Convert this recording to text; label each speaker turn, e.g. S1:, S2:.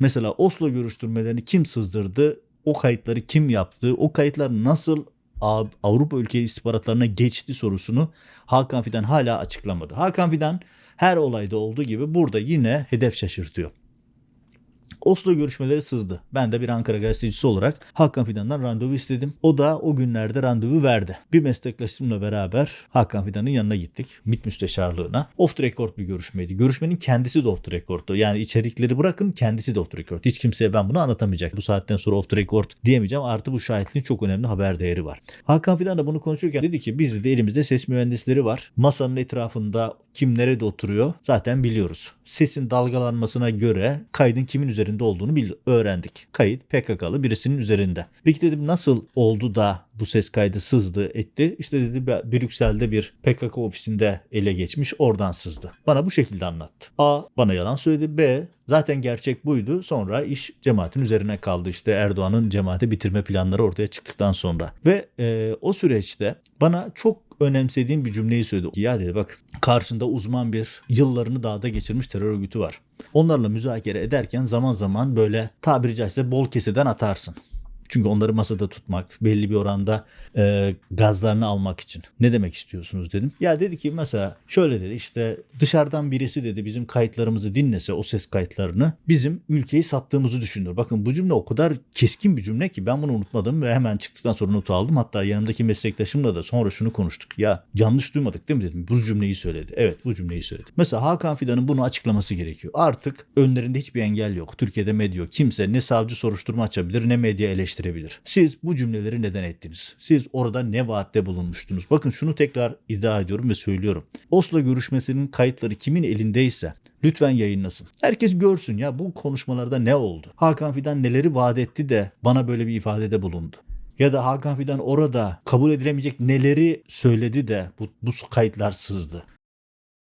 S1: Mesela Oslo görüştürmelerini kim sızdırdı? O kayıtları kim yaptı? O kayıtlar nasıl Av- Avrupa ülke istihbaratlarına geçti sorusunu Hakan Fidan hala açıklamadı. Hakan Fidan her olayda olduğu gibi burada yine hedef şaşırtıyor. Oslo görüşmeleri sızdı. Ben de bir Ankara gazetecisi olarak Hakan Fidan'dan randevu istedim. O da o günlerde randevu verdi. Bir meslektaşımla beraber Hakan Fidan'ın yanına gittik. MİT müsteşarlığına. Off the record bir görüşmeydi. Görüşmenin kendisi de off the record'tu. Yani içerikleri bırakın kendisi de off the record. Hiç kimseye ben bunu anlatamayacak. Bu saatten sonra off the record diyemeyeceğim. Artı bu şahitliğin çok önemli haber değeri var. Hakan Fidan da bunu konuşurken dedi ki biz de elimizde ses mühendisleri var. Masanın etrafında kim nerede oturuyor zaten biliyoruz. Sesin dalgalanmasına göre kaydın kimin üzerinde olduğunu bil öğrendik. Kayıt PKK'lı birisinin üzerinde. Peki dedim nasıl oldu da bu ses kaydı sızdı etti? İşte dedi "Ben Brüksel'de bir PKK ofisinde ele geçmiş oradan sızdı. Bana bu şekilde anlattı. A bana yalan söyledi. B zaten gerçek buydu. Sonra iş cemaatin üzerine kaldı. İşte Erdoğan'ın cemaati bitirme planları ortaya çıktıktan sonra. Ve e, o süreçte bana çok önemsediğim bir cümleyi söyledi. Ya dedi bak karşında uzman bir yıllarını dağda geçirmiş terör örgütü var. Onlarla müzakere ederken zaman zaman böyle tabiri caizse bol keseden atarsın. Çünkü onları masada tutmak, belli bir oranda e, gazlarını almak için. Ne demek istiyorsunuz dedim. Ya dedi ki mesela şöyle dedi işte dışarıdan birisi dedi bizim kayıtlarımızı dinlese o ses kayıtlarını bizim ülkeyi sattığımızı düşünür. Bakın bu cümle o kadar keskin bir cümle ki ben bunu unutmadım ve hemen çıktıktan sonra notu aldım. Hatta yanımdaki meslektaşımla da sonra şunu konuştuk. Ya yanlış duymadık değil mi dedim. Bu cümleyi söyledi. Evet bu cümleyi söyledi. Mesela Hakan Fidan'ın bunu açıklaması gerekiyor. Artık önlerinde hiçbir engel yok. Türkiye'de medya yok. Kimse ne savcı soruşturma açabilir ne medya eleştirebilir. Siz bu cümleleri neden ettiniz? Siz orada ne vaatte bulunmuştunuz? Bakın şunu tekrar iddia ediyorum ve söylüyorum. Oslo görüşmesinin kayıtları kimin elindeyse lütfen yayınlasın. Herkes görsün ya bu konuşmalarda ne oldu? Hakan Fidan neleri vaat etti de bana böyle bir ifadede bulundu ya da Hakan Fidan orada kabul edilemeyecek neleri söyledi de bu, bu kayıtlar sızdı.